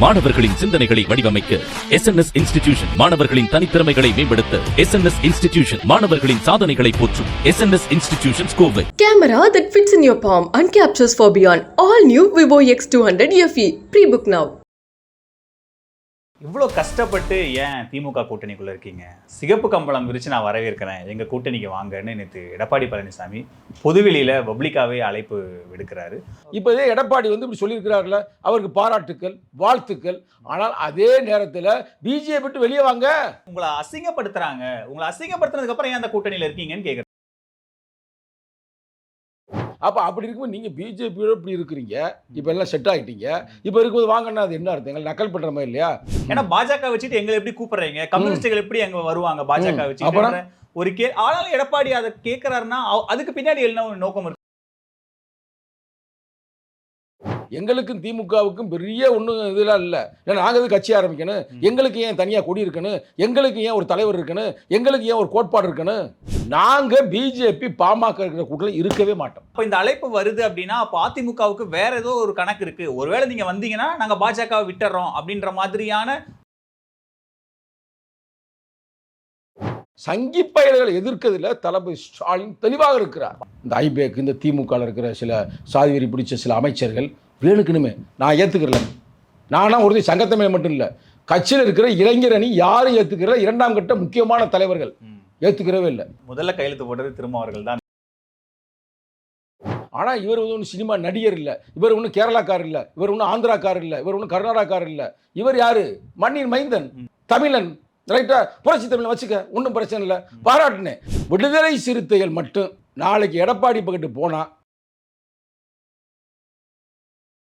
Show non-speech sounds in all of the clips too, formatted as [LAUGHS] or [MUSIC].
மாணவர்களின் சிந்தனைகளை வடிவமைக்க எஸ் என் எஸ் இன்ஸ்டிடியூஷன் மாணவர்களின் தனித்திறமைகளை மேம்படுத்த எஸ் என் எஸ் இன்ஸ்டிடியூஷன் மாணவர்களின் சாதனைகளை போற்றும் S N S institution Kovai camera that fits in your palm and captures for captures for beyond. All new Vivo X200 FE. Pre-book now. இவ்வளோ கஷ்டப்பட்டு ஏன் திமுக கூட்டணிக்குள்ள இருக்கீங்க? சிகப்பு கம்பளம் விரிச்சு நான் வரவேற்கிறேன். எங்க கூட்டணிக்கு வாங்கன்னு நேற்று எடப்பாடி பழனிசாமி பொதுவெளியில பப்ளிக்காவே அழைப்பு விடுக்கிறாரு. இப்போ இதே எடப்பாடி வந்து இப்படி சொல்லியிருக்கிறார்ல அவருக்கு பாராட்டுக்கள் வாழ்த்துக்கள். ஆனால் அதே நேரத்தில் பிஜேபி விட்டு வெளியே வாங்க. உங்களை அசிங்கப்படுத்துறாங்க. உங்களை அசிங்கப்படுத்துனதுக்கு அப்புறம் ஏன் அந்த கூட்டணியில இருக்கீங்கன்னு கேக்குறேன். அப்போ அப்படி இருக்கும்போது நீங்கள் பிஜேபியோட இப்படி இருக்கிறீங்க. இப்போ எல்லாம் செட் ஆகிட்டீங்க இப்போ இருக்கும்போது வாங்கன்னா அது என்ன அர்த்தம்? எங்களை நக்கல் பண்ணுற மாதிரி இல்லையா? ஏன்னா பாஜக வச்சுட்டு எங்களை எப்படி கூப்பிடுறீங்க? கம்யூனிஸ்டுகள் எப்படி அங்க வருவாங்க பாஜக அப்புறம்? ஒரு கே ஆனாலும் எடப்பாடி அதை கேட்கிறாருன்னா அதுக்கு பின்னாடி என்ன நோக்கம் இருக்கு. எங்களுக்கும் திமுகவுக்கும் பெரிய ஒன்றும் இதெல்லாம் இல்லை. ஏன்னா நாங்கள் எதுக்கு கட்சி ஆரம்பிக்கணும்? எங்களுக்கு ஏன் தனியாக கொடி இருக்கணும் எங்களுக்கு ஏன் ஒரு தலைவர் இருக்கணும்? எங்களுக்கு ஏன் ஒரு கோட்பாடு இருக்கணும்? நாங்கள் பிஜேபி பாமக இருக்கிற கூட்டத்தில் இருக்கவே மாட்டோம். அப்ப இந்த அழைப்பு வருது அப்படின்னா அப்ப அதிமுகவுக்கு வேற ஏதோ ஒரு கணக்கு இருக்கு. ஒருவேளை நீங்க வந்தீங்கன்னா நாங்க பாஜகவை விட்டுறோம் அப்படின்ற மாதிரியான சங்கி பயல்களை எதிர்க்கிறதுல தளபதி ஸ்டாலின் தெளிவாக இருக்கிறார். இந்த ஐபேக் இந்த திமுக இருக்கிற சில சாதிவெறி பிடிச்ச சில அமைச்சர்கள் வேணுக்கணுமே நான் ஏற்றுக்கிறல நானா ஒருத்தி சங்கத்தமிழ் மட்டும் இல்லை. கட்சியில் இருக்கிற இளைஞர் அணி யாரும் ஏற்றுக்கிற இரண்டாம் கட்ட முக்கியமான தலைவர்கள். ஏற்றுக்கிறவே இல்லை. முதல்ல கையெழுத்து போட்டது திருமாவர்கள் தான். ஆனால் இவர் ஒன்றும் சினிமா நடிகர் இல்லை. இவர் ஒன்றும் கேரளாக்காரர் இல்லை. இவர் ஒன்றும் ஆந்திராக்காரர் இல்லை. இவர் ஒன்றும் கர்நாடகாக்காரர் இல்லை. இவர் யாரு? மண்ணின் மைந்தன். தமிழன். ரைட்டா புரட்சி தமிழன் வச்சுக்க. ஒன்றும் பிரச்சனை இல்லை. பாராட்டினேன் விடுதலை சிறுத்தைகள் மட்டும் நாளைக்கு எடப்பாடி பக்கத்து போனா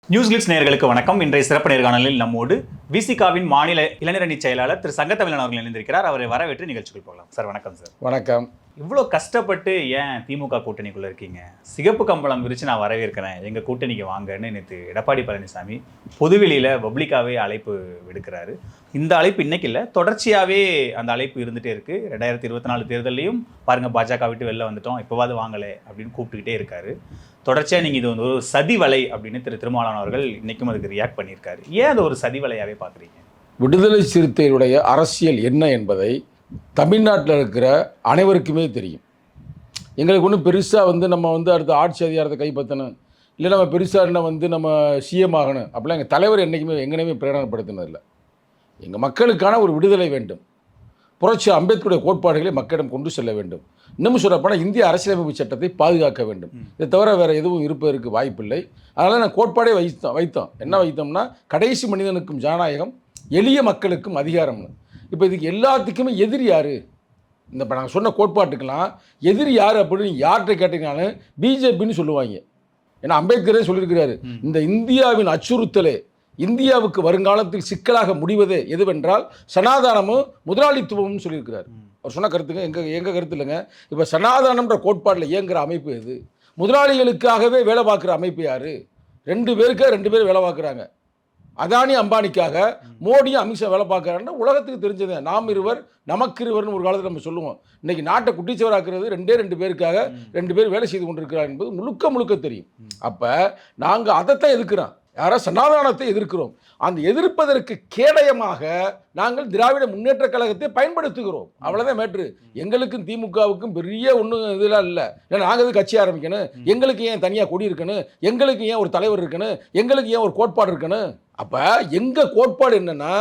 நியூஸ் கிளிட்ஸ் நேயர்களுக்கு வணக்கம். இன்றைய சிறப்பு நேர்காணலில் நம்மோடு விசிகாவின் மாநில இளைஞரணி செயலாளர் திரு சங்கத்தமிழன் அவர்கள் இணைந்திருக்கிறார். அவரை வரவேற்று நிகழ்ச்சிக்குள் போகலாம். சார் வணக்கம் சார். வணக்கம். இவ்வளோ கஷ்டப்பட்டு ஏன் திமுக கூட்டணிக்குள்ள இருக்கீங்க? சிகப்பு கம்பளம் விரிச்சு நான் வரவேற்கிறேன். எங்க கூட்டணிக்கு வாங்கன்னு நேற்று எடப்பாடி பழனிசாமி பொதுவெளியில பப்ளிக்காவே அழைப்பு விடுக்கிறாரு. இந்த அழைப்பு இன்னைக்கு இல்லை. தொடர்ச்சியாவே அந்த அழைப்பு இருந்துட்டே இருக்கு. ரெண்டாயிரத்தி இருபத்தி நாலு தேர்தலையும் பாருங்க பாஜக விட்டு வெளில வந்துட்டோம். இப்போவாது வாங்கலை அப்படின்னு கூப்பிட்டுக்கிட்டே இருக்காரு. தொடர்ச்சியாக நீங்கள் இது வந்து ஒரு சதி வலை அப்படின்னு திரு திருமாவளவன் அவர்கள் இன்றைக்கும் அதுக்கு ரியாக்ட் பண்ணியிருக்காரு. ஏன் அது ஒரு சதி வலையாகவே பார்க்குறீங்க? விடுதலை சிறுத்தைகளுடைய அரசியல் என்ன என்பதை தமிழ்நாட்டில் இருக்கிற அனைவருக்குமே தெரியும். எங்களுக்கு ஒன்றும் பெருசாக வந்து நம்ம வந்து அடுத்த ஆட்சி அதிகாரத்தை கைப்பற்றணும். இல்லை நம்ம பெருசாக என்ன வந்து நம்ம சிஎம் ஆகணும். அப்படிலாம் எங்கள் தலைவர் என்றைக்குமே எங்கனையுமே பிரேரணப்படுத்தினதில்லை எங்கள் மக்களுக்கான ஒரு விடுதலை வேண்டும். புரட்சி அம்பேத்கருடைய கோட்பாடுகளை மக்களிடம் கொண்டு செல்ல வேண்டும். இன்னும் சொல்லப்போனால் இந்திய அரசியலமைப்பு சட்டத்தை பாதுகாக்க வேண்டும். இதை தவிர வேறு எதுவும் இருப்பதற்கு வாய்ப்பில்லை. அதனால் நான் கோட்பாடே வைத்தோம் வைத்தோம். என்ன வைத்தோம்னா கடைசி மனிதனுக்கும் ஜனநாயகம் எளிய மக்களுக்கும் அதிகாரம்னு இப்போ இதுக்கு எல்லாத்துக்குமே எதிரி யார்? இந்த இப்போ நாங்கள் சொன்ன கோட்பாட்டுக்கெல்லாம் எதிரி யார் அப்படின்னு யார்கிட்ட கேட்டீங்கனாலும் பிஜேபின்னு சொல்லுவாங்க. ஏன்னா அம்பேத்கரே சொல்லியிருக்கிறாரு. இந்த இந்தியாவின் அச்சுறுத்தலே இந்தியாவுக்கு வருங்காலத்தில் சிக்கலாக முடிவதே எதுவென்றால் சனாதானமும் முதலாளித்துவமும் சொல்லியிருக்கிறார். அவர் சொன்ன கருத்துங்க எங்கள் எங்கள் கருத்து இல்லைங்க. இப்போ சனாதானம்ன்ற கோட்பாட்டில் இயங்குகிற அமைப்பு எது? முதலாளிகளுக்காகவே வேலை பார்க்குற அமைப்பு யார்? ரெண்டு பேருக்கு ரெண்டு பேர் வேலை பார்க்குறாங்க. அதானி அம்பானிக்காக மோடியும் அமித்ஷா வேலை பார்க்குறாருன்னா உலகத்துக்கு தெரிஞ்சது நாம் இருவர் நமக்கு இருவர்னு ஒரு காலத்தில் நம்ம சொல்லுவோம். இன்னைக்கு நாட்டை குட்டிச்சவராக்குறது ரெண்டே ரெண்டு பேருக்காக ரெண்டு பேர் வேலை செய்து கொண்டிருக்கிறார் என்பது முழுக்க முழுக்க தெரியும். அப்போ நாங்கள் அதைத்தான் எதிர்க்கிறோம். யாரோ சனாதானத்தை எதிர்க்கிறோம். அந்த எதிர்ப்பதற்கு கேடயமாக நாங்கள் திராவிட முன்னேற்ற கழகத்தை பயன்படுத்துகிறோம். அவ்வளோதான் மேட்ரு. எங்களுக்கும் திமுகவுக்கும் பெரிய ஒன்றும் இதெல்லாம் இல்லை. ஏன்னா நாங்கள் கட்சி ஆரம்பிக்கணும்? எங்களுக்கு ஏன் தனியாக கொடி இருக்கணும்? எங்களுக்கு ஏன் ஒரு தலைவர் இருக்கணும்? எங்களுக்கு ஏன் ஒரு கோட்பாடு இருக்கணும்? அப்போ எங்கள் கோட்பாடு என்னன்னா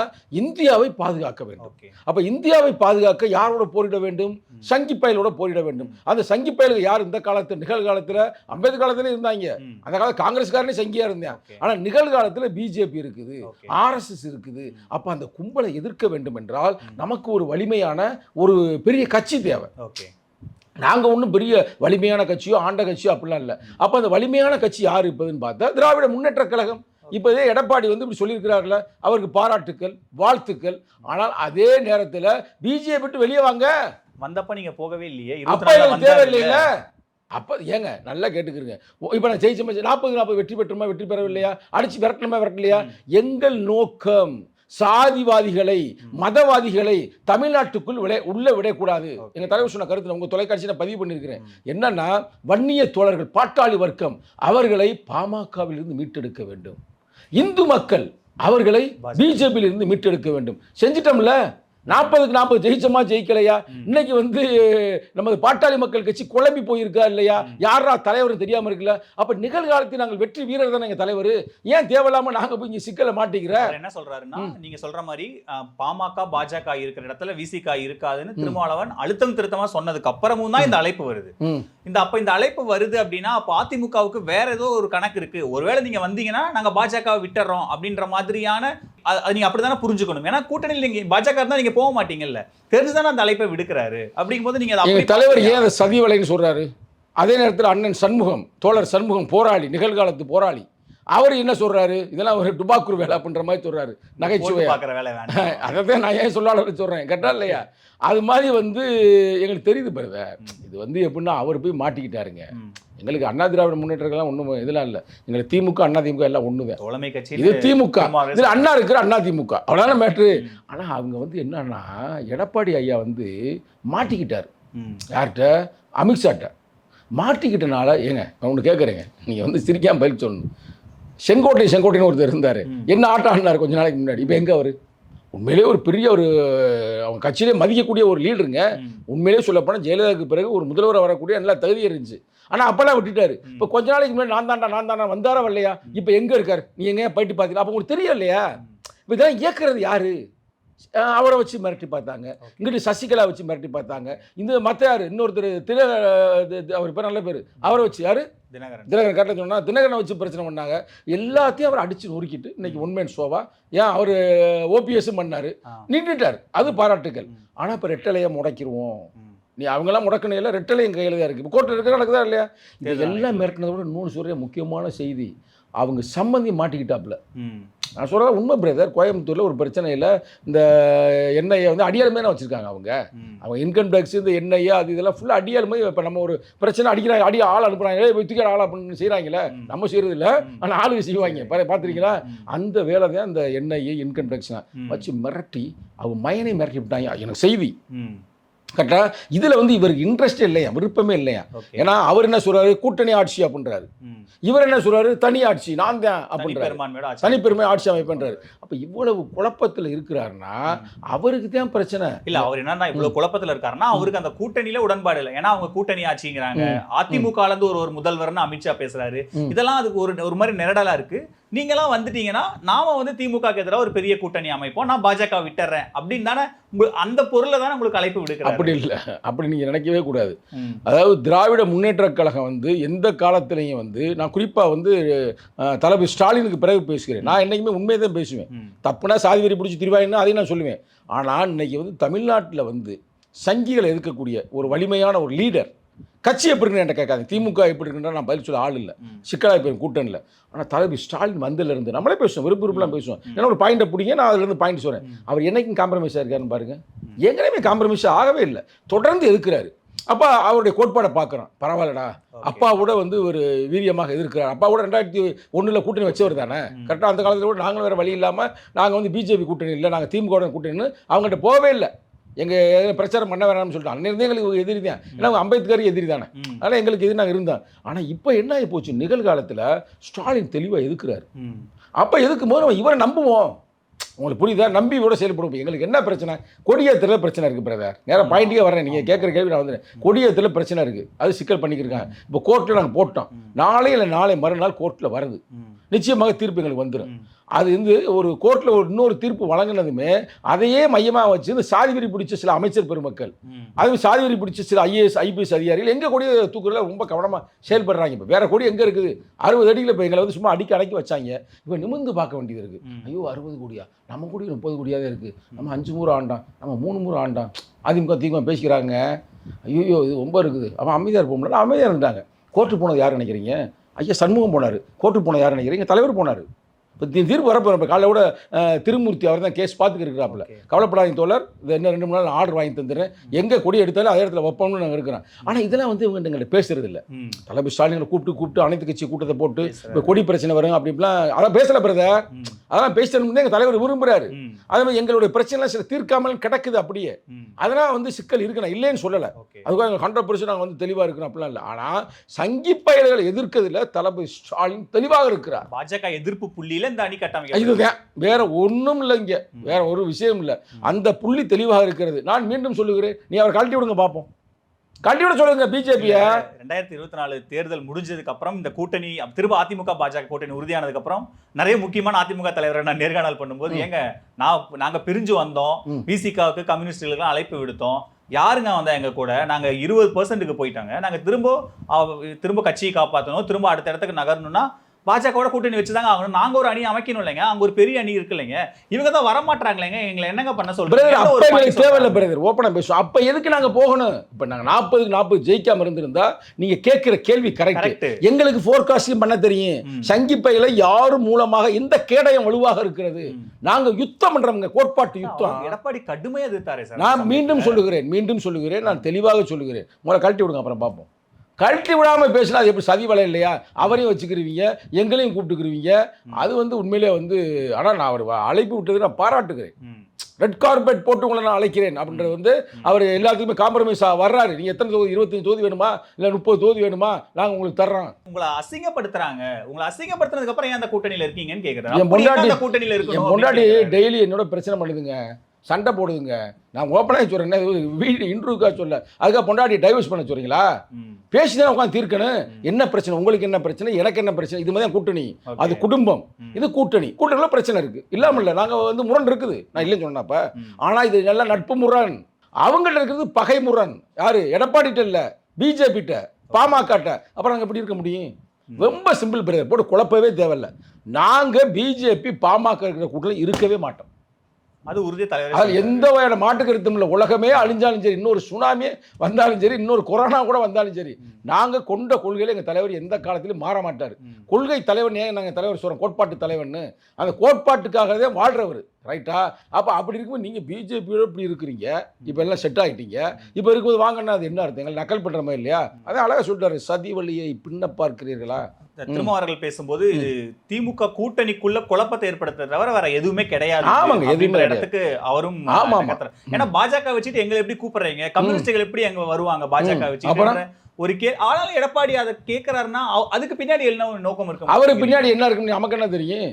இந்தியாவை பாதுகாக்க வேண்டும். அப்போ இந்தியாவை பாதுகாக்க யாரோட போரிட வேண்டும்? சங்கி பயலோட போரிட வேண்டும். அந்த சங்கி பயலுக்கு யார் இந்த காலத்தில் நிகழ்காலத்தில்? அம்பேத்கர் காலத்துல இருந்தாங்க. அந்த காலத்து காங்கிரஸ்காரனே சங்கியா இருந்தேன். ஆனால் நிகழ்காலத்தில் பிஜேபி இருக்குது ஆர்எஸ்எஸ் இருக்குது. அப்போ அந்த கும்பலை எதிர்க்க வேண்டும் என்றால் நமக்கு ஒரு வலிமையான ஒரு பெரிய கட்சி தேவை. ஓகே. நாங்கள் ஒன்றும் பெரிய வலிமையான கட்சியோ ஆண்ட கட்சியோ அப்படிலாம் இல்லை. அப்போ அந்த வலிமையான கட்சி யார் இருப்பதுன்னு பார்த்தா திராவிட முன்னேற்ற கழகம். இப்போ இதே எடப்பாடி வந்து இப்படி சொல்லியிருக்கிறார்ல அவருக்கு பாராட்டுக்கள் வாழ்த்துக்கள். ஆனால் அதே நேரத்தில் பிஜேபி விட்டு வெளியே வாங்க. வந்தப்ப நீங்க போகவே இல்லையே. அப்ப எனக்கு தேவை இல்லைல்ல அப்போ ஏங்க நல்லா கேட்டுக்கிறங்க. இப்போ நான் ஜெயிச்ச நாற்பது நாற்பது வெற்றி பெற்றுமா வெற்றி பெறவில்லையா? அடிச்சு விரட்டணுமா விரட்டலையா? எங்கள் நோக்கம் சாதிவாதிகளை மதவாதிகளை தமிழ்நாட்டுக்குள் விட உள்ள விடக்கூடாது. Okay. எங்க தலைவர் சொன்ன கருத்து உங்க தொலைக்காட்சியில் நான் பதிவு பண்ணியிருக்கிறேன். என்னன்னா வன்னிய தோழர்கள் பாட்டாளி வர்க்கம் அவர்களை பாமகவில் இருந்து மீட்டெடுக்க வேண்டும். இந்து மக்கள் அவர்களை. பிஜேபியில இருந்து மீட்டெடுக்க வேண்டும் செஞ்சிட்டோம்ல நாற்பதுக்கு நாற்பது ஜெயிச்சோமா ஜெயிக்கலையா? இன்னைக்கு வந்து நமது பாட்டாளி மக்கள் கட்சி குழம்பி போயிருக்கா இல்லையா? யாரா தலைவர் தெரியாம இருக்குல்ல? அப்ப நிகழ்காலத்தில் நாங்கள் வெற்றி வீரர் தானே எங்க தலைவர்? ஏன் தேவையில்லாம நாங்க போய் இங்க சிக்கலை மாட்டிக்கிற? என்ன சொல்றாருன்னா நீங்க சொல்ற மாதிரி பாமக பாஜக இருக்கிற இடத்துல விசிக இருக்காதுன்னு திருமாவளவன் அழுத்தம் திருத்தமா சொன்னதுக்கு அப்புறமும் தான் இந்த அழைப்பு வருது. இந்த அப்ப இந்த அழைப்பு வருது அப்படின்னா அப்ப அதிமுகவுக்கு வேற ஏதோ ஒரு கணக்கு இருக்கு. ஒருவேளை நீங்க வந்தீங்கன்னா நாங்க பாஜகவை விட்டுறோம் அப்படின்ற மாதிரியான அது அது நீங்க அப்படிதானே புரிஞ்சுக்கணும். ஏன்னா கூட்டணியில் நீங்க பாஜக இருந்தா நீங்க போக மாட்டீங்கல்ல. தெரிஞ்சுதானே அந்த அழைப்பை விடுக்கிறாரு. அப்படிங்கும்போது நீங்க அதை எங்க அப்படி தலைவர்? ஏன் அதை சதி வலைன்னு சொல்றாரு? அதே நேரத்தில் அண்ணன் சண்முகம் தோழர் சண்முகம் போராளி நிகழ்காலத்து போராளி. அவர் என்ன சொல்றாரு? இதெல்லாம் ஒரு டுபாக்கூர் வேலை அப்படின்ற மாதிரி சொல்றாரு. வேண்டாம். [LAUGHS] அதை தான் நான் ஏன் சொல்லாத சொல்கிறேன் கேட்டா இல்லையா? அது மாதிரி வந்து எங்களுக்கு தெரியுது பிரதர். இது வந்து எப்படின்னா அவர் போய் மாட்டிக்கிட்டாருங்க. எங்களுக்கு அண்ணா திராவிட முன்னேற்றங்கள்லாம் ஒன்றும் இதெல்லாம் இல்லை. எங்களுக்கு திமுக அண்ணா திமுக எல்லாம் ஒன்று தான் கட்சி இது திமுக. இதில் அண்ணா இருக்கிற அண்ணா திமுக. அவ்வளோதான மேட்ரு ஆனால் அவங்க வந்து என்னன்னா எடப்பாடி ஐயா வந்து மாட்டிக்கிட்டார். யார்கிட்ட? அமித்ஷாட்ட. மாட்டிக்கிட்டனால ஏங்க நான் ஒன்று கேட்குறேங்க நீங்கள் வந்து சிரிக்காம பதில் சொல்லணும். செங்கோட்டை செங்கோட்டைன்னு ஒருத்தர் இருந்தார். என்ன ஆட்டம் ஆடினார் கொஞ்ச நாளைக்கு முன்னாடி? இப்போ எங்கே அவர்? உண்மையிலேயே ஒரு பெரிய ஒரு அவங்க கட்சியிலே மதிக்கக்கூடிய ஒரு லீடருங்க. உண்மையிலேயே சொல்லப்போனால் ஜெயலலிதாவுக்கு பிறகு ஒரு முதல்வர் வரக்கூடிய நல்ல தகுதி இருந்துச்சு. ஆனால் அப்போல்லாம் விட்டுட்டாரு. இப்போ கொஞ்ச நாளைக்கு முன்னாடி நான் தாண்டா நான் தாண்டா வந்தாரா வரலையா? இப்போ எங்கே இருக்கார்? நீ எங்கேயா போயிட்டு பார்த்தீங்களா அப்போ உங்களுக்கு தெரியல இல்லையா? இப்போ இதெல்லாம் இயக்குறது யாரு? அவரை வச்சு மிரட்டி பார்த்தாங்க. இங்கிட்டு சசிகலா வச்சு மிரட்டி பார்த்தாங்க. இந்த மற்ற யார் இன்னொருத்தர் திரு அவர் பேர் நல்ல பேர். அவரை வச்சு யாரு? தினகரன். தினகரன் கரெக்டாக சொன்னா தினகரனை வச்சு பிரச்சனை பண்ணாங்க. எல்லாத்தையும் அவர் அடிச்சு நொறுக்கிட்டு இன்னைக்கு ஒன்மேன் ஷோவா ஏன் அவர் ஓபிஎஸும் பண்ணாரு. நின்றுட்டார். அது பாராட்டுகள் ஆனால் இப்போ ரெட்டலையை முடக்கிடுவோம். நீ அவங்கெல்லாம் முடக்கணும் இல்லை ரெட்டலையும் கையில் தான் இருக்குது கோர்ட்டில் இருக்க நடக்குதா இல்லையா? இது எல்லாம் மிரட்டினதை விட இன்னொன்று சொல்கிற முக்கியமான செய்தி. அவங்க சம்மந்தி மாட்டிக்கிட்டாப்புல. நான் சொல்கிறேன் உண்மை பிரதர் கோயம்புத்தூரில் ஒரு பிரச்சனையில் இந்த எண்ணெயை வந்து அடியாள் மேலே வச்சுருக்காங்க அவங்க. அவங்க இன்கம் டேக்ஸ் இந்த எண்ணெய் அது இதெல்லாம் ஃபுல்லாக அடியாள் மாதிரி இப்போ நம்ம ஒரு பிரச்சனை அடிக்கிறாங்க அடி ஆள் அனுப்புறாங்க. ஏய் போய் தூக்கி ஆள் அப்படின்னு செய்கிறாங்களே. நம்ம செய்கிறது இல்லை. ஆனால் ஆளுங்க செய்வாங்க. பாரு பார்த்துருக்கீங்களா. அந்த வேலை தான் அந்த எண்ணெய் இன்கம் டேக்ஸ் ம். வச்சு மிரட்டி அவங்க மயனை மிரட்டி விட்டாங்க. எனக்கு செய்தி. கரெக்டா? இதில் வந்து இவருக்கு இன்ட்ரெஸ்ட் இல்லையா? விருப்பமே இல்லையா. ஏன்னா அவர் என்ன சொல்றாரு? கூட்டணி ஆட்சி அப்படின்றாரு. இவர் என்ன சொல்றாரு? தனி ஆட்சி நான் தான் அப்படின்றாரு. தனிப்பெருமை ஆட்சி அமைப்புன்றாரு. அப்போ இவ்வளவு குழப்பத்தில் இருக்கிறாருன்னா அவருக்கு தான் பிரச்சனை. இல்ல அவர் என்னன்னா இவ்வளவு குழப்பத்துல இருக்காருன்னா அவருக்கு அந்த கூட்டணியில உடன்பாடு இல்லை. ஏன்னா அவங்க கூட்டணி ஆட்சிங்கிறாங்க. அதிமுக இருந்து ஒரு ஒரு முதல்வர்னு அமித்ஷா பேசுறாரு. இதெல்லாம் அதுக்கு ஒரு ஒரு மாதிரி நெருடலா இருக்கு. நீங்களாம் வந்துட்டீங்கன்னா நாம வந்து திமுக க்கு எதிராக ஒரு பெரிய கூட்டணி அமைப்போம். நான் பாஜக விட்டுறேன். அப்படின்னு தானே அந்த பொருளை தானே உங்களுக்கு அழைப்பு விடுக்கிறாரு. அப்படி இல்லை. அப்படி நீங்கள் நினைக்கவே கூடாது. அதாவது திராவிட முன்னேற்றக் கழகம் வந்து எந்த காலத்திலையும் வந்து நான் குறிப்பாக வந்து தளபதி ஸ்டாலினுக்கு பிறகு பேசுகிறேன். நான் என்றைக்குமே உண்மையை தான் பேசுவேன். தப்புனா சாதி வெறி பிடிச்சி திருவாயின்னு அதையும் நான் சொல்லுவேன். ஆனால் இன்னைக்கு வந்து தமிழ்நாட்டில் வந்து சங்கிகளை எதிர்க்கக்கூடிய ஒரு வலிமையான ஒரு லீடர் கட்சி எப்படி இருக்குன்னு என்கிட்ட கேட்காது திமுக எப்படி இருக்குன்றா நான் பதில் சொல்ல ஆள் இல்லை. சிக்கலாக போய் கூட்டணியில். ஆனால் தளபதி ஸ்டாலின் வந்ததுல இருந்து நம்மளே பேசுவோம் விருப்ப விருப்பலாம் பேசுவோம். ஏன்னா ஒரு பாயிண்ட்டை பிடிங்க நான் அதுலேருந்து பாயிண்ட் சொல்கிறேன் அவர் என்னைக்கும் காம்ப்ரமைஸ் ஆயிருக்காருன்னு பாருங்க. எங்கேயுமே காம்ப்ரமைஸ் ஆகவே இல்லை. தொடர்ந்து எதிர்க்கிறாரு. அப்பா அவருடைய கோட்பாடை பார்க்குறோம் பரவாயில்லடா. அப்பாவோட வந்து ஒரு வீரியமாக எதிர்க்கிறார். அப்பாவோட ரெண்டாயிரத்தி ஒண்ணுல கூட்டணி வச்சவர் தானே. கரெக்டாக அந்த காலத்தில் கூட நாங்களும் வேறு வழி இல்லாமல் நாங்கள் வந்து பிஜேபி கூட்டணி இல்லை நாங்கள் திமுக கூட்டணின்னு அவங்ககிட்ட போகவே இல்லை. எங்கள் பிரச்சாரம் பண்ண வேணாம்னு சொல்லிட்டு அண்ணன் இருந்தே எங்களுக்கு எதிரி தான். ஏன்னா அவங்க அம்பேத்கர் எதிரி தானே. அதனால் எங்களுக்கு எதிரி நாங்கள் இருந்தோம். ஆனால் இப்போ என்ன ஆகி போச்சு? நிகழ்காலத்தில் ஸ்டாலின் தெளிவாக எதுக்குறாரு. அப்போ எதுக்கும் போது நம்ம இவரை நம்புவோம். உங்களுக்கு புரியுதா? நம்பி கூட செயல்படுவோம் எங்களுக்கு என்ன பிரச்சனை? கொடியேற்றத்தில் பிரச்சனை இருக்குது பிரதர். நேராக பாயிண்ட்டுக்கே வரேன். நீங்கள் கேட்குற கேள்வி நான் வந்துடுறேன் கொடியேற்றத்தில் பிரச்சனை இருக்குது அது சிக்கல் பண்ணிக்கிருக்காங்க. இப்போ கோர்ட்டில் நாங்கள் போட்டோம். நாளை இல்லை நாளை மறுநாள் கோர்ட்டில் வருது. நிச்சயமாக தீர்ப்பு எங்களுக்கு வந்துடும். அது வந்து ஒரு கோர்ட்டில் ஒரு இன்னொரு தீர்ப்பு வழங்கினதுமே அதையே மையமாக வச்சு இந்த சாதி வெறி பிடிச்ச சில அமைச்சர் பெருமக்கள். அதுவும் சாதி வெறி பிடிச்ச சில ஐஏஎஸ் ஐபிஎஸ் அதிகாரிகள் எங்கள் கொடியை தூக்குறதுல ரொம்ப கவனமாக செயல்படுறாங்க இப்போ. வேற கொடி எங்கே இருக்குது? அறுபது அடியில் இப்போ எங்களை வந்து சும்மா அடிக்க அடக்கி வச்சாங்க. இப்போ நிமிர்ந்து பார்க்க வேண்டியது இருக்குது. ஐயோ அறுபது கோடியா? நம்ம கோடி முப்பது கோடியாக தான் இருக்குது நம்ம அஞ்சு முறை ஆண்டாம் நம்ம மூணு முறை ஆண்டாம். அதிமுக திமுக பேசிக்கிறாங்க. ஐயோ இது ரொம்ப இருக்குது. அவன் அமைதியாக இருப்போம்ல அமைதியாக இருந்தாங்க கோர்ட்டு போனது யார் நினைக்கிறீங்க? ஐயா சண்முகம் போனார். கோர்ட்டு போனது யார் நினைக்கிறீங்க? தலைவர் போனார். இப்போ தீர்ப்பு வரப்போ இப்போ காலைல கூட திருமூர்த்தி அவர் தான் கேஸ் பார்த்துக்கிட்டு இருக்கிறாப்புல தோழர். இது என்ன ரெண்டு மூணு நாள் ஆர்டர் வாங்கி தந்துடுறேன். எங்கே கொடி எடுத்தாலும் அதே இடத்துல வைப்போம்னு நாங்கள் இருக்கிறோம். ஆனால் இதெல்லாம் வந்து இவங்க எங்கள்கிட்ட பேசுறது இல்லை. ம். தளபதி ஸ்டாலினை கூப்பிட்டு கூப்பிட்டு அனைத்து கட்சி கூட்டத்தை போட்டு. இப்போ கொடி பிரச்சனை வரும் அப்படிலாம் அதெல்லாம் பேசல பிரதர். அதெல்லாம் பேசணும்னு எங்கள் தலைவர் விரும்புகிறாரு. அதே மாதிரி எங்களுடைய பிரச்சனைலாம் சில தீர்க்காமல் கிடக்குது அப்படியே. அதெல்லாம் வந்து சிக்கல் இருக்கு. நான் இல்லைன்னு சொல்லலை. அதுக்காக ஹண்ட்ரட் பர்சன்ட் நாங்கள் வந்து தெளிவாக இருக்கிறோம் அப்படிலாம் இல்லை. ஆனால் சங்கி பயல்களை எதிர்க்கிறதுல தளபதி ஸ்டாலின் தெளிவாக இருக்கிறார். பாஜக எதிர்ப்பு புள்ளியில அடிப்படையில இந்த அணி கட்டமைக்க வேற ஒண்ணும் இல்லை இங்க. வேற ஒரு விஷயம் இல்லை. அந்த புள்ளி தெளிவாக இருக்கிறது. நான் மீண்டும் சொல்லுகிறேன். நீ அவர் கழட்டி விடுங்க பார்ப்போம் விட சொல்லுங்க பிஜேபியை ரெண்டாயிரத்தி இருபத்தி நாலு தேர்தல் முடிஞ்சதுக்கு அப்புறம் இந்த கூட்டணி திரும்ப அதிமுக பாஜக கூட்டணி உறுதியானதுக்கு அப்புறம் நிறைய முக்கியமான அதிமுக தலைவரை நான் நேர்காணல் பண்ணும்போது ஏங்க நான் நாங்க பிரிஞ்சு வந்தோம். ம். பிசிகாவுக்கு கம்யூனிஸ்டுகளுக்கு அழைப்பு விடுத்தோம். யாருங்க வந்தா எங்க கூட? நாங்க இருபது பர்சன்ட்டுக்கு போயிட்டாங்க. நாங்க திரும்ப திரும்ப கட்சியை காப்பாற்றணும் திரும்ப அடுத்த இடத்துக்கு நகரணும்னா பாஜகவோட கூட்டணி வச்சுதாங்க ஆகணும். நாங்க ஒரு அணி அமைக்கணும் இல்லைங்க அங்க ஒரு பெரிய அணி இருக்கு இல்லைங்க இவங்க தான் வரமாட்டாங்களேங்க எங்களை என்னங்க பண்ண சொல்றீங்க? தேவையில்லை. பிரதர். ஓப்பனா பேசுவோம். அப்ப எதுக்கு நாங்க போகணும்? இப்ப நாங்க நாற்பதுக்கு நாற்பது ஜெயிக்காம இருந்திருந்தா நீங்க கேட்கிற கேள்வி கரெக்ட் எங்களுக்கு ஃபோர்காஸ்டிங் பண்ண தெரியும். ம். சங்கி பையில யாரு மூலமாக எந்த கேடயம் வலுவாக இருக்கிறது. நாங்க யுத்தம் பண்றோம்ங்க கோட்பாட்டு யுத்தம். எடப்பாடி கடுமையா எதிர்த்தாரே சார். நான் மீண்டும் சொல்லுகிறேன் மீண்டும் சொல்லுகிறேன் நான் தெளிவாக சொல்லுகிறேன். உங்களை கழட்டி விடுங்க அப்புறம் பார்ப்போம். கழட்டி விடாம பேசினா அது எப்படி சதி வலை இல்லையா? அவரையும் வச்சுக்கிருவீங்க எங்களையும் கூப்பிட்டுக்கிருவீங்க. அது வந்து உண்மையிலே வந்து ஆனால் நான் அவர் அழைப்பு விட்டது நான் பாராட்டுகிறேன். ம். ரெட் கார்பெட் போட்டு உங்களை நான் அழைக்கிறேன் அப்படின்றது வந்து அவர் எல்லாத்துக்குமே காம்ப்ரமைஸாக வர்றாரு. நீங்கள் எத்தனை தொகுதி இருபத்தஞ்சு தொகுதி வேணுமா? இல்லை முப்பது தொகுதி வேணுமா? நாங்கள் உங்களுக்கு தர்றோம். உங்களை அசிங்கப்படுத்துறாங்க. உங்களை அசிங்கப்படுத்துனதுக்கு அப்புறம் ஏன் அந்த கூட்டணியில இருக்கீங்கன்னு கேக்குறேன்? என் பொண்டாட்டி- கூட்டணியில என் இருக்கணும் பொண்டாட்டி. டெய்லி என்னோட பிரச்சனை பண்ணுதுங்க. சண்டை போடுதுங்க. நான் ஓப்பனாக சொல்கிறேன் வீடு இன்டர்வியூக்காக சொல்ல. அதுக்காக பொண்டாட்டி டைவர்ஸ் பண்ண சொல்றீங்களா? ம். பேசி தான் உட்காந்து தீர்க்கணும் என்ன பிரச்சனை? உங்களுக்கு என்ன பிரச்சனை? எனக்கு என்ன பிரச்சனை? இது மாதிரி கூட்டணி. அது குடும்பம். இது கூட்டணி. கூட்டணியில் பிரச்சனை இருக்கு. இல்லாமல் இல்லை நாங்கள் வந்து முரண் இருக்குது. நான் இல்லைன்னு சொன்னப்ப. ஆனால் இது நல்ல நட்பு முரண். அவங்கள்ட்ட இருக்கிறது பகை முரண். யாரு? எடப்பாடிட்ட இல்லை. பிஜேபிட்ட பாமகட்ட. அப்புறம் நாங்கள் எப்படி இருக்க முடியும்? ரொம்ப சிம்பிள் பிரதர் போட்டு குழப்பவே தேவையில்ல. நாங்கள் பிஜேபி பாமக இருக்கிற கூட்டத்தில் இருக்கவே மாட்டோம். அது உறுதி தலைவர் அதில் எந்த வகையான மாட்டு கருத்தும் இல்லை. உலகமே அழிஞ்சாலும் சரி இன்னொரு சுனாமியே வந்தாலும் சரி இன்னொரு கொரோனா கூட வந்தாலும் சரி நாங்கள் கொண்ட கொள்கையில் எங்கள் தலைவர் எந்த காலத்திலும் மாற மாட்டார். கொள்கை தலைவன் ஏன் நாங்கள் தலைவர் சொல்கிறோம் கோட்பாட்டு தலைவன்னு அந்த கோட்பாட்டுக்காக தான் வாழ்கிறவர் ரைட்டா அப்போ அப்படி இருக்கும்போது நீங்கள் பிஜேபியோட இப்படி இருக்கிறீங்க இப்போ எல்லாம் செட் ஆகிட்டீங்க இப்போ இருக்கும்போது வாங்கன்னா அது என்ன அர்த்தம்? எங்களை நக்கல் பண்ணுற மாதிரி இல்லையா? அதான் அழகாக சொல்லிட்டாரு சதி வழியை பின்ன பார்க்கிறீர்களா? திருமாவர்கள் பேசும்போது இது திமுக கூட்டணிக்குள்ள குழப்பத்தை ஏற்படுத்த தவிர வேற எதுவுமே கிடையாது ஆமாங்க, எதுவுமே. இடத்துக்கு அவரும் ஆமா. ஏன்னா பாஜக வச்சுட்டு எங்களை எப்படி கூப்பிடுறீங்க? கம்யூனிஸ்டுகள் எப்படி அங்க வருவாங்க பாஜக அப்புறம்? ஒரு கே ஆனாலும் எடப்பாடி அதை கேட்கிறாருன்னா அதுக்கு பின்னாடி என்ன ஒரு நோக்கம் இருக்கு அவர் பின்னாடி என்ன இருக்குன்னு நமக்கு என்ன தெரியும்.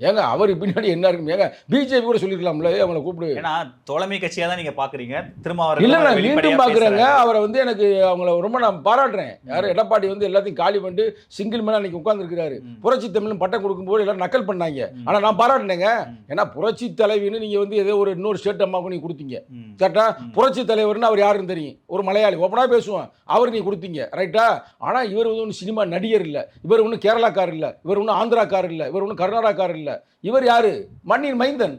ஏங்க அவர் பின்னாடி என்ன இருக்கும் ஏங்க பிஜேபி கூட சொல்லிருக்கலாம்ல அவங்கள கூப்பிடு. ஏன்னா தோழமை கட்சியா தான் நீங்க பாக்குறீங்க. இல்ல திருமாவர்கள் நான் வெளிப்படையா மீண்டும் பாக்குறேங்க. பேசுறாரு. அவரை வந்து எனக்கு அவங்கள ரொம்ப நான் பாராட்டுறேன். யார் எடப்பாடி வந்து எல்லாத்தையும் காலி பண்ணிட்டு சிங்கிள் மேல அன்னைக்கு உட்கார்ந்துருக்கிறாரு. ம். புரட்சி தமிழ்னு பட்டம் கொடுக்கும்போது எல்லாரும் நக்கல் பண்ணாங்க. ம். ஆனா நான் பாராட்டினேங்க. ஏன்னா புரட்சி தலைவின்னு நீங்க வந்து ஏதோ ஒரு இன்னொரு ஸ்டேட் அம்மாவுக்கு நீங்க கொடுத்தீங்க. கரெக்டா. புரட்சி தலைவர்னு அவர் யாருன்னு தெரியும். ஒரு மலையாளி. ஓப்பனா பேசுவான். அவர் நீ கொடுத்தீங்க. ரைட்டா ஆனா இவர் வந்து ஒன்றும் சினிமா நடிகர் இல்ல. இவர் ஒன்றும் கேரளாக்காரர் இல்ல. இவர் ஒன்றும் ஆந்திராக்காரர் இல்ல. இவர் ஒன்றும் கர்நாடகாக்காரர் இல்ல. இவர் யாரு? மண்ணின் மைந்தன்.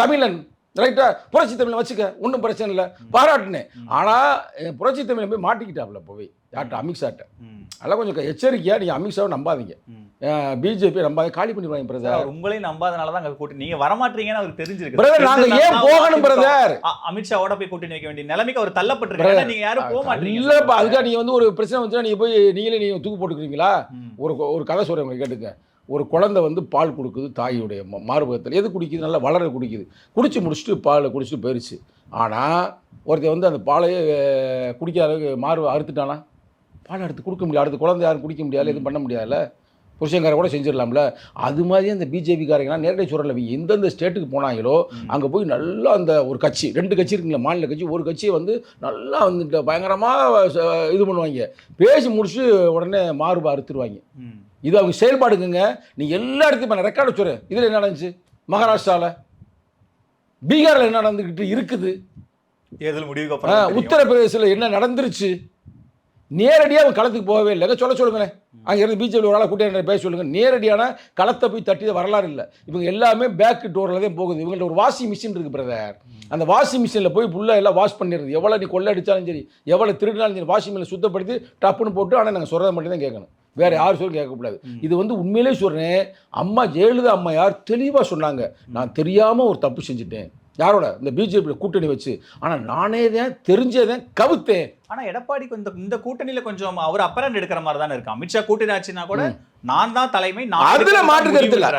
தமிழன். ரைட்டா புரட்சி தமிழை வச்சுக்க. ஒன்றும் பிரச்சனை இல்லை. பாராட்டினேன். ஆனால் புரட்சி தமிழை போய் மாட்டிக்கிட்டாப்ல போய் யார்கிட்ட? அமித்ஷாட்ட. அதெல்லாம் கொஞ்சம் எச்சரிக்கையாக நீங்கள் அமித்ஷாவை நம்பாதீங்க. பிஜேபி நம்பாதீங்க. காலி பண்ணிடுவாங்க பிரதர் உங்களையும் நம்பாதனால தான் அங்க கூட்டணி நீங்க வரமாட்டீங்கன்னு அவருக்கு தெரிஞ்சிருக்கு. பிரதர் நாங்கள் ஏன் போகணும் பிரதர் அமித்ஷாவோட போய் கூட்டணி வைக்க வேண்டிய நிலைமைக்கு அவர் தள்ளப்பட்டிருக்காரு. Brother, நீங்க யாரும் போக மாட்டீங்க இல்லைப்பா அதுக்காக நீங்கள் வந்து ஒரு பிரச்சனை வந்துச்சுன்னா நீங்கள் போய் நீங்களே நீங்கள் தூக்கு போட்டுக்கிறீங்களா. ஒரு ஒரு கதை சொல்கிறேன் உங்களுக்கு கேட்டுங்க ஒரு குழந்தை வந்து பால் கொடுக்குது தாயுடைய மார்பகத்தில். எது குடிக்குது? நல்லா வளர குடிக்குது. குடிச்சு முடிச்சுட்டு பால் குடிச்சிட்டு போயிடுச்சு ஆனால் ஒருத்தன் வந்து அந்த பாலையே குடிக்காத அளவுக்கு மார்பை அறுத்துட்டானா? பால் அடுத்து கொடுக்க முடியாது அடுத்த குழந்தை யாரும் குடிக்க முடியாது எதுவும் பண்ண முடியாதுல்ல? புருஷங்கார கூட செஞ்சிடலாம்ல? அது மாதிரியே அந்த பிஜேபிக்காரங்கன்னா நேரடி சொல்கிறல எந்தெந்த ஸ்டேட்டுக்கு போனாங்களோ. அங்கே போய் நல்லா அந்த ஒரு கட்சி ரெண்டு கட்சி இருக்குங்களா மாநில கட்சி ஒரு கட்சியை வந்து நல்லா வந்துட்டு பயங்கரமாக இது பண்ணுவாங்க. பேசி முடிச்சு உடனே மார்பை அறுத்துருவாங்க. இது அவங்க செயல்பாடுக்குங்க. நீ எல்லா இடத்தையும் நான் ரெக்கார்டு சொல்கிறேன் இதில் என்ன நடந்துச்சு? மகாராஷ்டிராவில் பீகாரில் என்ன நடந்துக்கிட்டு இருக்குது? தேர்தல் முடிவுக்கு அப்புறம். உத்தரப்பிரதேசத்தில் என்ன நடந்துருச்சு? நேரடியாக அவங்க களத்துக்கு போகவே இல்லைங்க சொல்ல சொல்லுங்களேன். அங்கே இருந்து பிஜேபி ஒரு ஆளை கூட்டிட்டு பேச சொல்லுங்க. நேரடியான களத்தை போய் தட்டியது வரலாறு இல்லை. இவங்க எல்லாமே பேக் டோரில் தான் போகுது. இவங்கள்ட்ட ஒரு வாஷிங் மிஷின் இருக்குது பிரதர் அந்த வாஷிங் மிஷினில் போய் ஃபுல்லாக எல்லாம் வாஷ் பண்ணிடுது எவ்வளோ நீ கொள்ளை அடித்தாலும் சரி எவ்வளோ திருடினாலும் சரி வாஷிங் மிஷினில் சுத்தப்படுத்தி டப்புன்னு போட்டு ஆனால் நாங்கள் சொல்கிறத மட்டும் தான் கேட்கணும். வேற யாரும் சொல்ல கேட்கக்கூடாது. இது வந்து உண்மையிலே சொல்கிறேன் அம்மா ஜெயலலிதா அம்மா யார் தெளிவாக சொன்னாங்க. நான் தெரியாமல் ஒரு தப்பு செஞ்சுட்டேன். யாரோட? இந்த பிஜேபியில் கூட்டணி வச்சு. ஆனால் நானே தான் தெரிஞ்சே தான் கவுத்தேன். ஆனா எடப்பாடிக்கு இந்த இந்த கூட்டணியில கொஞ்சம் அவர் அப்பரண்ட் எடுக்கிற மாதிரி தானே இருக்கு. அமித்ஷா கூட்டணி ஆச்சுன்னா கூட நான் தான் தலைமை நான் அதுல மாற்று கருத்து இல்ல.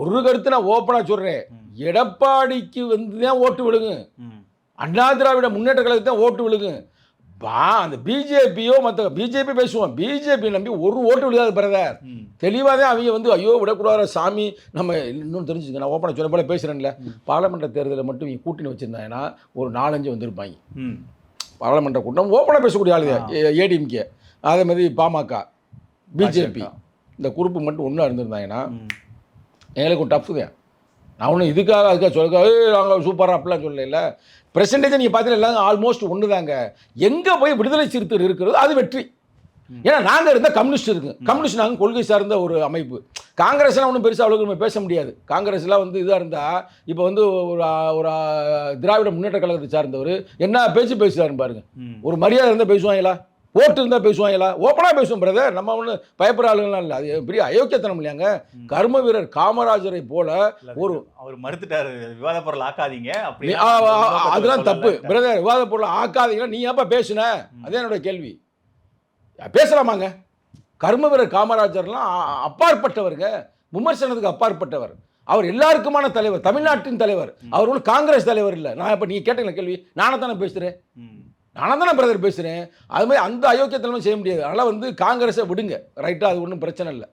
ஒரு கருத்து நான் ஓப்பனா சொல்றேன். ம். எடப்பாடிக்கு வந்து தான் ஓட்டு விழுங்க. அண்ணா திராவிட முன்னேற்ற கழகத்துக்கு தான் ஓட்டு விழுங்க பா அந்த பிஜேபியோ மற்ற பிஜேபி பேசுவோம். பிஜேபி நம்பி ஒரு ஓட்டு விழுகாது பிரதர். தெளிவாக தான் அவங்க வந்து ஐயோ விடக்கூடாது சாமி. நம்ம இன்னும் தெரிஞ்சுக்க நான் ஓப்பனாக சொல்ல போல பேசுகிறேன்ல பாராளுமன்ற தேர்தலில் மட்டும் இவங்க கூட்டணி வச்சுருந்தாங்கன்னா ஒரு நாலஞ்சு வந்திருப்பாங்க. பாராளுமன்ற கூட்டம் ஓப்பனாக பேசக்கூடிய ஆளுங்க ஏடிஎம்கே அதே மாதிரி பாமக பிஜேபி. இந்த குரூப்பு மட்டும் ஒன்றா இருந்திருந்தாங்கன்னா. எங்களுக்கு டஃப் தான். நான் ஒன்றும் இதுக்காக அதுக்காக சொல்லுங்க நாங்கள் சூப்பராக அப்படிலாம் சொல்லல பெர்சன்டேஜ் நீங்கள் பார்த்தீங்கன்னா எல்லாம் ஆல்மோஸ்ட் ஒன்று தாங்க எங்கே போய் விடுதலை சிறுத்தைகள் இருக்கிறதோ அது வெற்றி. ஏன்னா நாங்கள் இருந்தால் கம்யூனிஸ்ட் இருக்கு. கம்யூனிஸ்ட் நாங்கள் கொள்கை சார்ந்த ஒரு அமைப்பு. காங்கிரஸ்லாம் ஒன்றும் பெருசாக அவ்வளோக்கு நம்ம பேச முடியாது. காங்கிரஸ்லாம் வந்து இதாக இருந்தால் இப்போ வந்து ஒரு ஒரு திராவிட முன்னேற்ற கழகத்தை சார்ந்தவர் என்ன பேச்சு பேசுகிறாருன்னு பாருங்க. ஒரு மரியாதை இருந்தால் பேசுவாங்களா? ஓட்டு இருந்தால் பேசுவாங்களா? ஓப்பனாக பேசுவோம் பிரதர் நம்ம ஒன்று பயப்படுற ஆளுங்களாம் இல்லை. அது பெரிய அயோக்கியத்தனம் இல்லையாங்க? கர்ம வீரர் காமராஜரை போல ஒரு அவர் மறுத்துட்டாரு. விவாத பொருள் ஆக்காதீங்க அதெல்லாம் தப்பு. பிரதர் விவாத பொருள் ஆக்காதீங்கன்னா நீ ஏப்பா பேசுன? அதே என்னோட கேள்வி. பேசலாமாங்க? கர்ம வீரர் காமராஜர்லாம் அப்பாற்பட்டவருங்க. விமர்சனத்துக்கு அப்பாற்பட்டவர். அவர் எல்லாருக்குமான தலைவர் தமிழ்நாட்டின் தலைவர். அவர் ஒன்றும் காங்கிரஸ் தலைவர் இல்லை. நான் இப்போ நீங்கள் கேட்டீங்களா கேள்வி? நானே தானே பேசுகிறேன் நானும் தானே பிரதர் பேசுகிறேன் அது மாதிரி அந்த அயோக்கியத்தனமும் செய்ய முடியாது. அதனால் வந்து காங்கிரஸை விடுங்க. ரைட்டாக அது ஒன்றும் பிரச்சனை இல்லை.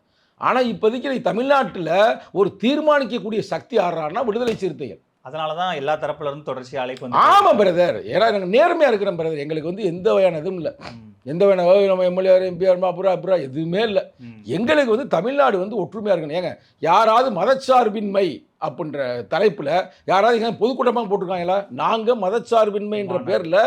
ஆனால் இப்போதைக்கு தமிழ்நாட்டில் ஒரு தீர்மானிக்கக்கூடிய சக்தி ஆடுறான்னா விடுதலை சிறுத்தைகள். அதனாலதான் எல்லா தரப்புல இருந்து தொடர்ச்சி அழைப்பு ஆமாம் பிரதர் ஏன்னா நாங்கள் நேர்மையாக இருக்கிறோம் பிரதர் எங்களுக்கு வந்து எந்த வகையான இதுவும் இல்லை. எந்த "ஓ, நம்ம எம்எல்ஏ எம்பிஆர் அப்புறம் அப்புறம் எதுவுமே இல்லை. எங்களுக்கு வந்து தமிழ்நாடு வந்து ஒற்றுமையாக இருக்கணும். ஏங்க யாராவது மதச்சார்பின்மை அப்படின்ற தலைப்பில் யாராவது எங்க பொதுக்கூட்டமாக போட்டிருக்காங்களா? நாங்கள் மதச்சார்பின்மைன்ற பேரில்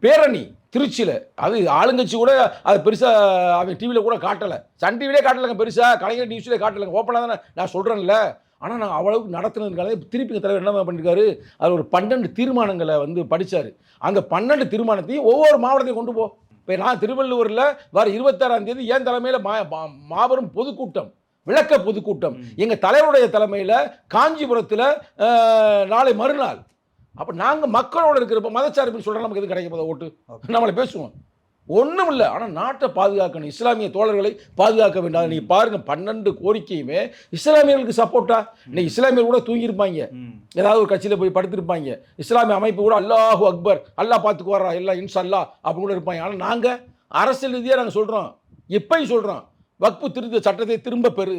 பேரணி திருச்சியில். அது ஆளுங்கட்சி கூட அது பெருசாக அவன் டிவியில் கூட காட்டலை. சன் டிவிலே காட்டலைங்க பெருசாக கலைஞர் நியூஸ்லேயே காட்டலைங்க. ஓப்பனாக தானே? நான் சொல்கிறேன்ல ஆனால் நாங்கள் அவ்வளவுக்கு நடத்துனதுனால திருப்பி தலைவர் என்ன பண்ணியிருக்காரு அது ஒரு பன்னெண்டு தீர்மானங்களை வந்து படிச்சாரு. அந்த பன்னெண்டு தீர்மானத்தையும் ஒவ்வொரு மாவட்டத்தையும் கொண்டு போ. இப்போ நான் திருவள்ளூரில் வர இருபத்தாறாம் தேதி என் தலைமையில் மா மாபெரும் பொதுக்கூட்டம் விளக்க பொதுக்கூட்டம். எங்கள் தலைவருடைய தலைமையில் காஞ்சிபுரத்தில் நாளை மறுநாள். அப்போ நாங்கள் மக்களோட இருக்கிறப்ப மதச்சார்பின்னு சொல்கிற நமக்கு எது கிடைக்க போதா ஓட்டு? நம்மளை பேசுவோம். ஒன்றும் இல்லை ஆனால் நாட்டை பாதுகாக்கணும். இஸ்லாமிய தோழர்களை பாதுகாக்க வேண்டாம். நீங்கள் பாருங்கள் பன்னெண்டு கோரிக்கையுமே இஸ்லாமியர்களுக்கு சப்போர்ட்டா இன்னைக்கு இஸ்லாமியர் கூட தூங்கியிருப்பாங்க. ஏதாவது ஒரு கட்சியில் போய் படுத்திருப்பாங்க. இஸ்லாமிய அமைப்பு கூட அல்லாஹு அக்பர் அல்லாஹ் பார்த்துக்குவாரா எல்லாம் இன்ஷா அல்லாஹ் அப்படி கூட இருப்பாங்க. ஆனால் நாங்கள் அரசியல் ரீதியாக நாங்கள் சொல்கிறோம் எப்பயும் சொல்கிறோம் வக்பு திருத்த சட்டத்தை திரும்ப பெறு.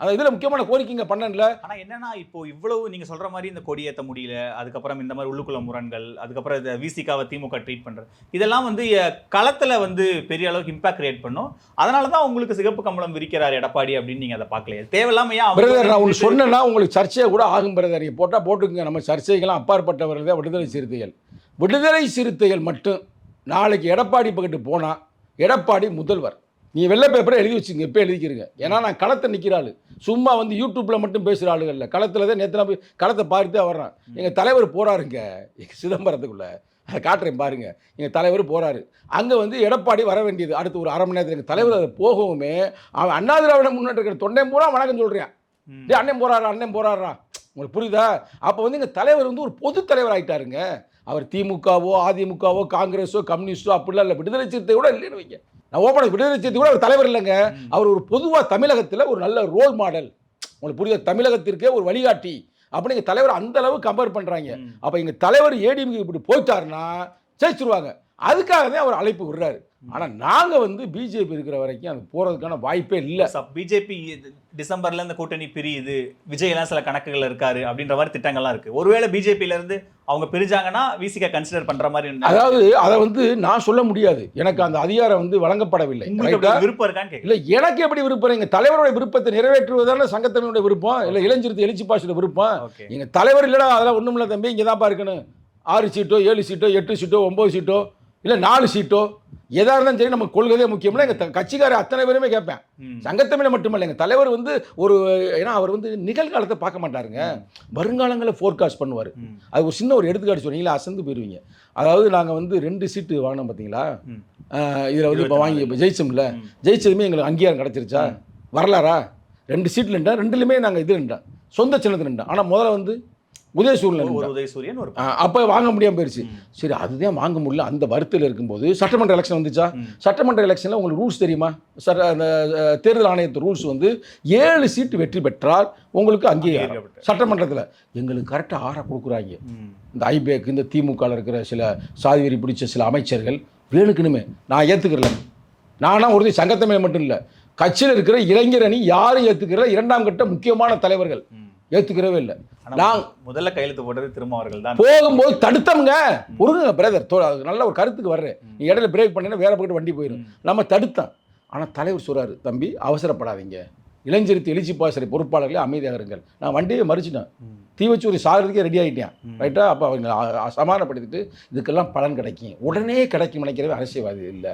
அந்த இதில் முக்கியமான கோரிக்கைங்க பன்னெண்டில் ஆனா என்னன்னா இப்போ இவ்வளவு நீங்க சொல்ற மாதிரி இந்த கொடியேத்த முடியல அதுக்கப்புறம் இந்த மாதிரி உள்ளுக்குள்ள முரண்கள் அதுக்கப்புறம் இந்த விசிகாவை திமுக ட்ரீட் பண்றது இதெல்லாம் வந்து களத்துல வந்து பெரிய அளவுக்கு இம்பாக்ட் கிரியேட் பண்ணும். அதனால தான் உங்களுக்கு சிகப்பு கம்பளம் விரிக்கிறார் எடப்பாடி அப்படின்னு நீங்க அதை பார்க்கலையே. தேவையில்லாம ஏன் அவர் பிரதர் நான் ஒன்று சொன்னேன்னா உங்களுக்கு சர்ச்சையை கூட ஆகும் பிரதர். நீங்கள் போட்டால் போட்டுக்குங்க. நம்ம சர்ச்சைகள்லாம் அப்பாற்பட்டவர்கள் தான் விடுதலை சிறுத்தைகள். விடுதலை சிறுத்தைகள் மட்டும் நாளைக்கு எடப்பாடி பக்கத்து போனால் எடப்பாடி முதல்வர். நீ வெள்ளை பேப்பரை எழுதி வச்சுங்க இப்போ எழுதிக்கிறீங்க ஏன்னா நான் களத்தை நிற்கிற ஆளு சும்மா வந்து யூடியூப்பில் மட்டும் பேசுகிற ஆளுகள் இல்லை களத்தில் தான் நேற்று நான் போய் களத்தை பார்த்து தான் வர்றேன். எங்கள் தலைவர் போகிறாருங்க சிதம்பரத்துக்குள்ளே. அதை காட்டுறேன் பாருங்க. எங்கள் தலைவர் போகிறாரு அங்கே வந்து எடப்பாடி வர வேண்டியது. அடுத்து ஒரு அரை மணி நேரத்தில் எங்கள் தலைவர் அதை போகவுமே அவன் அண்ணா திராவிட முன்னேற்ற தொண்டை பூரா வணக்கம் சொல்கிறேன். டேய் அண்ணன் போறாரா அண்ணன் போறாரா? உங்களுக்கு புரியுதா? அப்போ வந்து எங்கள் தலைவர் வந்து ஒரு பொது தலைவர் ஆயிட்டாருங்க. அவர் திமுகவோ அதிமுகவோ காங்கிரஸோ கம்யூனிஸ்டோ அப்படிலாம் இல்லை. விடுதலை சிறுத்தை கூட இல்லைன்னு வைங்க. நான் ஓப்பன விடுதலை சிறுத்தை கூட அவர் தலைவர் இல்லைங்க. அவர் ஒரு பொதுவாக தமிழகத்தில் ஒரு நல்ல ரோல் மாடல் உங்களுக்கு புரியுது? தமிழகத்திற்கே ஒரு வழிகாட்டி. அப்படி எங்கள் தலைவர் அந்த அளவு கம்பேர் பண்ணுறாங்க. அப்போ எங்கள் தலைவர் ஏடிஎம்கே இப்படி போயிட்டாருன்னா ஜெயிச்சிருவாங்க. அதுக்காக தான் அவர் அழைப்பு விடுறாரு. ஆனால் நாங்கள் வந்து பிஜேபி இருக்கிற வரைக்கும் அது போகிறதுக்கான வாய்ப்பே இல்லை. பிஜேபி டிசம்பர்ல இந்த கூட்டணி பிரியுது. விஜய் எல்லாம் சில கணக்குகள் இருக்காரு அப்படின்ற மாதிரி திட்டங்கள்லாம் இருக்கு. ஒருவேளை பிஜேபில இருந்து அவங்க பிரிஞ்சாங்கன்னா விசிக கன்சிடர் பண்ற மாதிரி அதாவது அதை வந்து நான் சொல்ல முடியாது. எனக்கு அந்த அதிகாரம் வந்து வழங்கப்படவில்லை. விருப்பம் இருக்கான்னு இல்ல எனக்கு எப்படி விருப்பம்? எங்க தலைவருடைய விருப்பத்தை நிறைவேற்றுவதான சங்கத்தமிழுடைய விருப்பம்? இல்ல இளஞ்சிறுத்தை எழுச்சி பாசோட விருப்பம்? ஓகே எங்க தலைவர் இல்லடா அதெல்லாம் ஒண்ணும் இல்ல தம்பி. இங்க தான் இருக்கணும். ஆறு சீட்டோ ஏழு சீட்டோ எட்டு சீட்டோ ஒன்பது சீட்டோ இல்ல நாலு சீட்டோ. எதா இருந்தாலும் சரி நம்ம கொள்கையே முக்கியம்ல. எங்க த- கட்சிக்கார அத்தனை பேருமே கேட்பேன். சங்கத்தமிழ மட்டுமல்ல எங்க தலைவர் வந்து ஒரு ஏன்னா அவர் வந்து நிகழ்காலத்தை பார்க்க மாட்டாருங்க. வருங்காலங்களை ஃபோர்காஸ்ட் பண்ணுவார். அது ஒரு சின்ன ஒரு எடுத்துக்காட்டு சொன்னீங்களா அசந்து போயிருவீங்க. அதாவது நாங்கள் வந்து ரெண்டு சீட்டு வாங்கினோம் பார்த்தீங்களா. இதில் வந்து இப்போ வாங்கி ஜெயிச்சோம்ல. ஜெயிச்சதுமே எங்களுக்கு அங்கீகாரம் கிடச்சிருச்சா? வரலாறா? ரெண்டு சீட்டில் நின்றா ரெண்டுலையுமே நாங்கள் இது நின்றோம். சொந்த சின்னத்தில் நின்றோம். ஆனால் முதல்ல வந்து உதயசூரியன் ஒரு. உதயசூரியன் ஒரு அப்போ வாங்க முடியாம போயிருச்சு. சரி அதுதான் வாங்க முடியல. அந்த வருத்தத்தில் இருக்கும்போது சட்டமன்ற எலெக்ஷன் வந்துச்சா? சட்டமன்ற எலெக்ஷனில் உங்களுக்கு ரூல்ஸ் தெரியுமா? சட்ட அந்த தேர்தல் ஆணையத்து ரூல்ஸ் வந்து ஏழு சீட்டு வெற்றி பெற்றால் உங்களுக்கு அங்கீகாரம். சட்டமன்றத்தில். எங்களுக்கு கரெக்டாக ஆற கொடுக்குறாங்க. இந்த ஐபேக் இந்த திமுகவில் இருக்கிற சில சாதி வெறி பிடிச்ச சில அமைச்சர்கள் வேணுக்குனுமே நான் ஏற்றுக்கிறல நானா ஒருத்தி சங்கத்தமிழ் மட்டும் இல்லை. கட்சியில் இருக்கிற இளைஞர் அணி யாரும் ஏற்றுக்கிற இரண்டாம் கட்ட முக்கியமான தலைவர்கள். ஏற்றுக்கிறவே இல்லை. நான் முதல்ல கையெழுத்து போட்டது திருமாவர்கள் தான். போகும்போது தடுத்தவங்க பொறுங்க பிரதர் நல்ல ஒரு கருத்துக்கு வர்றேன். நீ இடையில பிரேக் பண்ணினா வேற பக்கத்து வண்டி போயிடும் நம்ம தடுத்தோம். ஆனால் தலைவர் சொல்றாரு தம்பி அவசரப்படாதீங்க. இளைஞருக்கு எழுச்சி பாசறை பொறுப்பாளர்களே அமைதியாக இருங்கள். நான் வண்டியை மறிச்சிட்டேன். தீவச்சூரி சாகிறதுக்கே ரெடி ஆகிட்டேன் ரைட்டா அப்போ அவங்க சமாதானப்படுத்திட்டு இதுக்கெல்லாம் பலன் கிடைக்கும். உடனே கிடைக்கும் நினைக்கிறவே அரசியல்வாதி இல்லை.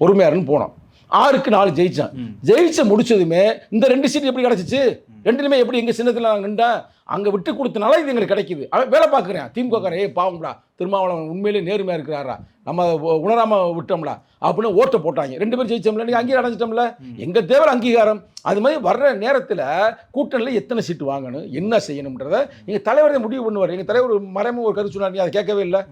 பொறுமையாருன்னு போனோம். ஆறுக்கு நாலு ஜெயிச்சான். ம். ஜெயிச்ச முடிச்சதுமே இந்த ரெண்டு சீட் எப்படி கிடைச்சிச்சு? ரெண்டுலுமே எப்படி எங்க சின்னத்தில் நான் நின்றேன்? அங்க விட்டு கொடுத்தனால இது எங்களுக்கு கிடைக்குது. அவன் வேலை பார்க்குறேன். திமுக ஏய் பாவம்டா. திருமாவளவன் உண்மையிலே நேர்மையா இருக்கிறாரா? நம்ம உணராம விட்டோம்ல அப்படின்னு ஓட்டை போட்டாங்க. ரெண்டு பேரும் ஜெயிச்சோம்ல நீங்க அங்கீகாரம் அடைஞ்சிட்டோம்ல? எங்க தேவை அங்கீகாரம்? அது மாதிரி வர்ற நேரத்துல கூட்டணியில் எத்தனை சீட்டு வாங்கணும்? என்ன செய்யணும்ன்றத எங்க தலைவரே முடிவு பண்ணுவார். எங்க தலைவர் மறைமுக ஒரு கருத்து சொன்னார். நீ அதை கேட்கவே இல்லை.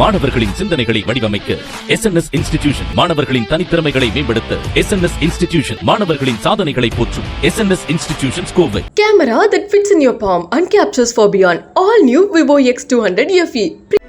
மாணவர்களின் சிந்தனைகளை வடிவமைக்க எஸ்என்எஸ் இன்ஸ்டிடியூஷன் மாணவர்களின் தனித்திறமைகளை மேம்படுத்த எஸ்என்எஸ் இன்ஸ்டிடியூஷன் மாணவர்களின் சாதனைகளை போற்றும் SNS institution Kovai fits you palm in and captures for captures for beyond. All new Vivo X200 FE.